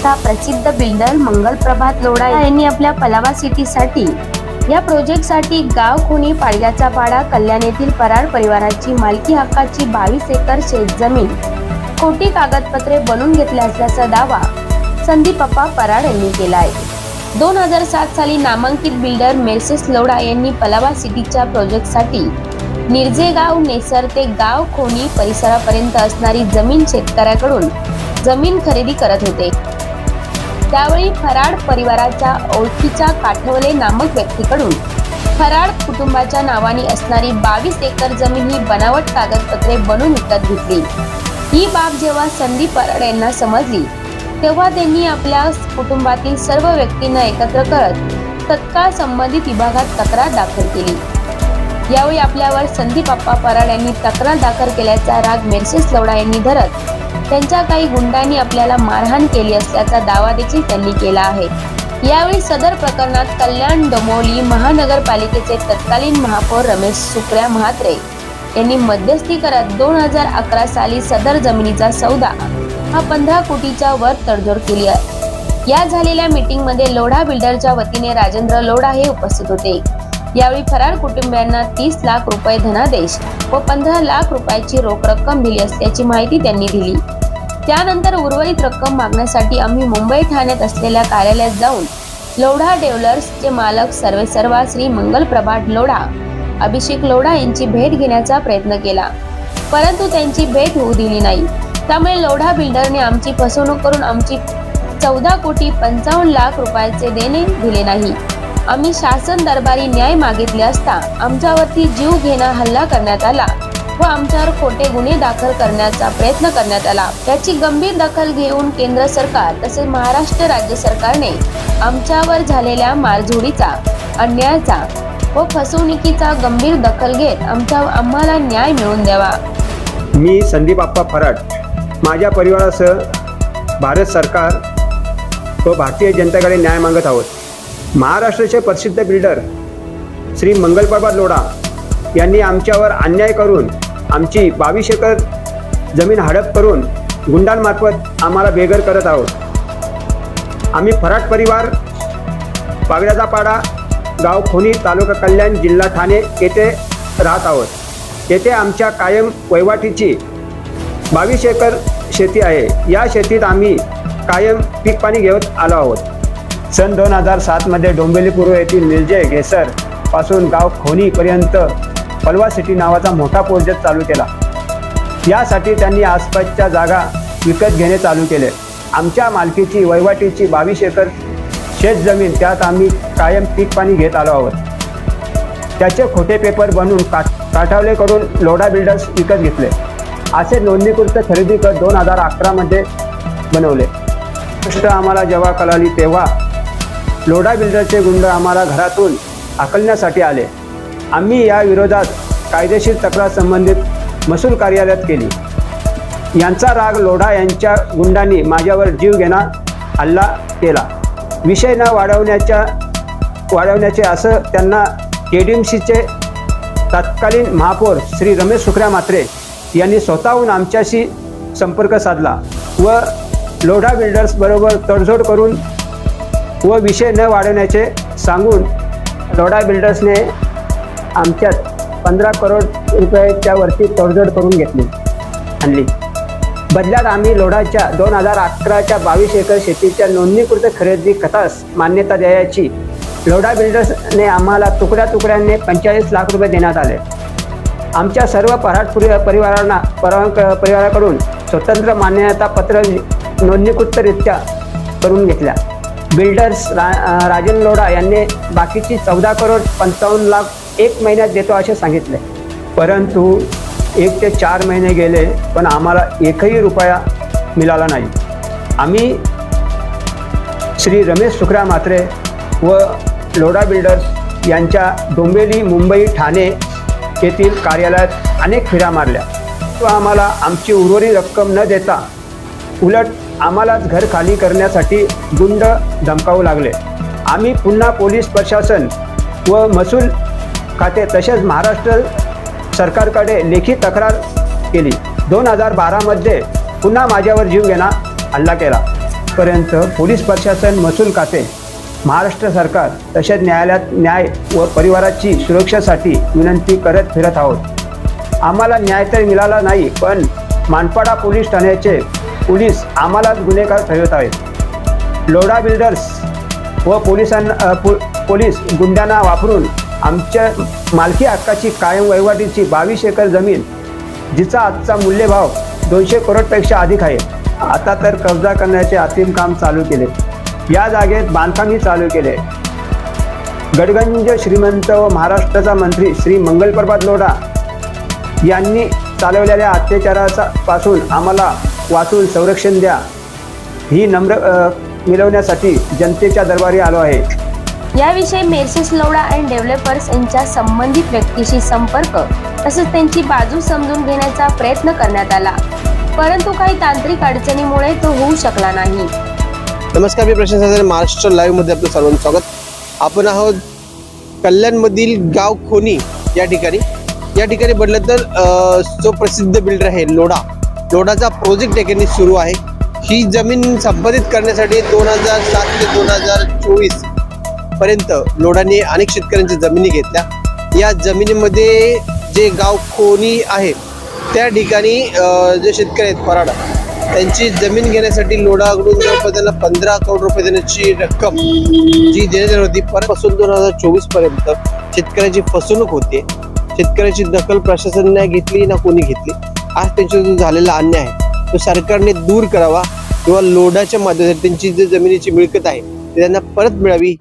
आता प्रसिद्ध बिल्डर मंगल प्रभात लोढा यांनी आपल्या पलावा सिटीसाठी या प्रोजेक्टसाठी गाव खुनी पाडग्याचा पाडा कल्याण येथील पराड परिवाराची मालकी हक्काची बावीस एकर शेतजमीन खोटी कागदपत्रे बनवून घेतल्या असल्याचा दावा संदीपप्पा पराड यांनी केला आहे दोन हजार सात साली नामांकित बिल्डर मेसेस लोढा यांनी पलावा सिटीच्या प्रोजेक्टसाठी निर्जेगाव नेसर ते गाव खोनी परिसरापर्यंत असणारी जमीन शेतकऱ्याकडून जमीन खरेदी करत होते. त्यावेळी फराड परिवाराच्या ओळखीच्या काठवले नामक व्यक्तीकडून फराड कुटुंबाच्या नावाने असणारी बावीस एकर जमीन ही बनावट कागदपत्रे बनवून विकत घेतली. ही बाब जेव्हा संदीप फराड यांना समजली तेव्हा त्यांनी आपल्या कुटुंबातील सर्व व्यक्तींना एकत्र करत तत्काळ संबंधित विभागात तक्रार दाखल केली. यावेळी आपल्यावर संदीप आप्पा पराड यांनी तक्रार दाखल केल्याचा राग मेर्सेस लवडा यांनी धरत त्यांच्या काही गुंडांनी आपल्याला मारहाण केली असल्याचा दावा देखील त्यांनी केला आहे. यावेळी सदर प्रकरणात कल्याण डोंबिवली महानगरपालिकेचे तत्कालीन महापौर रमेश सुप्रिया म्हात्रे यांनी मध्यस्थी करत दोन हजार अकरा साली सदर जमिनीचा सौदा हा पंधरा कोटीच्या वर तडजोड केली आहे. या झालेल्या मीटिंगमध्ये लोढा बिल्डरच्या वतीने राजेंद्र लोढा हे उपस्थित होते. यावेळी फरार कुटुंबियांना तीस लाख रुपये धनादेश व पंधरा लाख रुपयाची रोख रक्कम दिली असल्याची माहिती त्यांनी दिली. त्यानंतर उर्वरित रक्कम मागण्यासाठी आम्ही मुंबई ठाण्यात असलेल्या कार्यालयात जाऊन लोढा डेव्हलर्सचे मालक सर्वेसर्वा श्री मंगल प्रभात लोढा अभिषेक लोढा यांची भेट घेण्याचा प्रयत्न केला. परंतु त्यांची भेट होऊ दिली नाही. त्यामुळे लोढा बिल्डरने आमची फसवणूक करून आमची चौदा कोटी पंचावन्न लाख रुपयाचे देणे दिले नाही. आम्ही शासन दरबारी न्याय मागितले असता आमच्यावरती जीव घेणा हल्ला करण्यात आला. व आमच्यावर खोटे गुन्हे दाखल करण्याचा प्रयत्न करण्यात आला. त्याची गंभीर दखल घेऊन केंद्र सरकार तसेच महाराष्ट्र राज्य सरकारने आमच्यावर झालेल्या मारझोडीचा अन्यायाचा व फसवणुकीचा गंभीर दखल घेत आमच्या आम्हाला न्याय मिळवून द्यावा. मी संदीप आप्पा फराट. माझ्या परिवारासह भारत सरकार व भारतीय जनतेकडे न्याय मागत आहोत. महाराष्ट्राचे प्रसिद्ध बिल्डर श्री मंगलप्रभात लोढा यांनी आमच्यावर अन्याय करून आमची बावीस एकर जमीन हडप करून गुंडांमार्फत आम्हाला बेघर करत आहोत. आम्ही फराट परिवार पागड्याचा पाडा गाव खोनी तालुका कल्याण जिल्हा ठाणे येथे राहत आहोत. येथे आमच्या कायम वहिवाटीची बावीस एकर शेती आहे. या शेतीत आम्ही कायम पीक पाणी घेत आलो आहोत. सन दोन हजार सातमध्ये डोंबिवली पूर्व येथील निर्जय घेसरपासून गाव खोनीपर्यंत पलवा सिटी नावाचा मोठा प्रोजेक्ट चालू केला. यासाठी त्यांनी आसपासच्या जागा विकत घेणे चालू केले. आमच्या मालकीची वहिवाटीची बावीस एकर शेत जमीन त्यात आम्ही कायम पीक पाणी घेत आलो आहोत. त्याचे खोटे पेपर बनवून का काठावलेकडून लोढा बिल्डर्स विकत घेतले. असे नोंदणीकृत खरेदी कर दोन हजार अकरामध्ये बनवले. गोष्ट आम्हाला जेव्हा कळाली तेव्हा लोढा बिल्डरचे गुंड आम्हाला घरातून आकलण्यासाठी आले. आम्ही या विरोधात कायदेशीर तक्रार संबंधित महसूल कार्यालयात केली. यांचा राग लोढा यांच्या गुंडांनी माझ्यावर जीव घेणा हल्ला केला. विषय न वाढवण्याच्या वाढवण्याचे असं त्यांना के डी एम सीचे तत्कालीन महापौर श्री रमेश सुखऱ्या मात्रे यांनी स्वतःहून आमच्याशी संपर्क साधला व लोढा बिल्डर्सबरोबर तडजोड करून व विषय न वाढवण्याचे सांगून लोढा बिल्डर्सने आमच्यात पंधरा करोड रुपयाच्या वरती तडजोड करून घेतली. आणली. बदल्यात आम्ही लोढाच्या दोन हजार अकराच्या बावीस एकर शेतीच्या नोंदणीकृत खरेदी खतास मान्यता द्यायची. लोढा बिल्डर्सने आम्हाला तुकड्या तुकड्यांनी पंचेचाळीस लाख रुपये देण्यात आले. आमच्या सर्व पराठ परिवारांना परवानक परिवाराकडून स्वतंत्र मान्यता पत्र नोंदणीकृतरित्या करून घेतल्या. बिल्डर्स रा राजन लोढा यांनी बाकीची चौदा करोड पंचावन्न लाख एक महिन्यात देतो असे सांगितले. परंतु एक ते चार महिने गेले पण आम्हाला एकही रुपया मिळाला नाही. आम्ही श्री रमेश सुखरा मात्रे व लोडा बिल्डर्स यांच्या डोंबिवली मुंबई ठाणे येथील कार्यालयात अनेक फिरा मारल्या. व आम्हाला आमची उर्वरित रक्कम न देता उलट आम्हालाच घर खाली करण्यासाठी गुंड धमकावू लागले. आम्ही पुन्हा पोलीस प्रशासन व महसूल खाते तसेच महाराष्ट्र सरकारकडे लेखी तक्रार केली. दोन हजार बारामध्ये पुन्हा माझ्यावर जीव घेणा हल्ला केला. पर्यंत पोलीस प्रशासन महसूल खाते महाराष्ट्र सरकार तसेच न्यायालयात न्याय व परिवाराची सुरक्षेसाठी विनंती करत फिरत आहोत. आम्हाला न्याय तर मिळाला नाही पण मानपाडा पोलीस ठाण्याचे पोलीस आम्हालाच गुन्हेगार ठरवत आहेत. लोढा बिल्डर्स व पोलिसांना पो पोलीस गुंडांना वापरून आमच्या मालकी हक्काची कायम वहिवाटीची बावीस एकर जमीन जिचा आजचा मूल्यभाव दोनशे करोडपेक्षा अधिक आहे. आता तर कब्जा करण्याचे अंतिम काम चालू केले. या जागेत बांधकामही चालू केले. गडगंज श्रीमंत व महाराष्ट्राचा मंत्री श्री मंगलप्रभात लोढा यांनी चालवलेल्या अत्याचाराचा पासून आम्हाला वाचून संरक्षण द्या. ही नम्र मिळवण्यासाठी जनतेच्या दरबारी आलो आहे. याविषयी मेर्सेस लवडा अँड डेव्हलपर्स यांच्या संबंधित व्यक्तीशी संपर्क तसेच त्यांची बाजू समजून घेण्याचा प्रयत्न करण्यात आला. परंतु काही तांत्रिक अडचणीमुळे तो होऊ शकला नाही. नमस्कार मी प्रशांत महाराष्ट्र लाईव्हमध्ये आपलं सर्वांचं स्वागत. आपण आहोत कल्याणमधील गाव खोनी या ठिकाणी. या ठिकाणी म्हटलं तर जो प्रसिद्ध बिल्डर आहे लोढा लोढाचा प्रोजेक्ट ठिकाणी सुरू आहे. ही जमीन संपादित करण्यासाठी दोन हजार सात ते दोन हजार चोवीस पर्यंत लोढाने अनेक शेतकऱ्यांच्या जमिनी घेतल्या. या जमिनीमध्ये जे गाव खोनी आहे त्या ठिकाणी जे शेतकरी आहेत पराडा त्यांची जमीन घेण्यासाठी लोढाकडून जवळपास त्यांना पंधरा करोड रुपये देण्याची रक्कम जी देण्यात होती परपासून दोन हजार चोवीसपर्यंत शेतकऱ्याची फसवणूक होते. शेतकऱ्याची दखल प्रशासनाने घेतली ना कोणी घेतली. आज त्यांच्या जो झालेला अन्याय आहे. तो सरकारने दूर करावा किंवा लोढाच्या माध्यमातून त्यांची जी जमिनीची मिळकत आहे ती त्यांना परत मिळावी.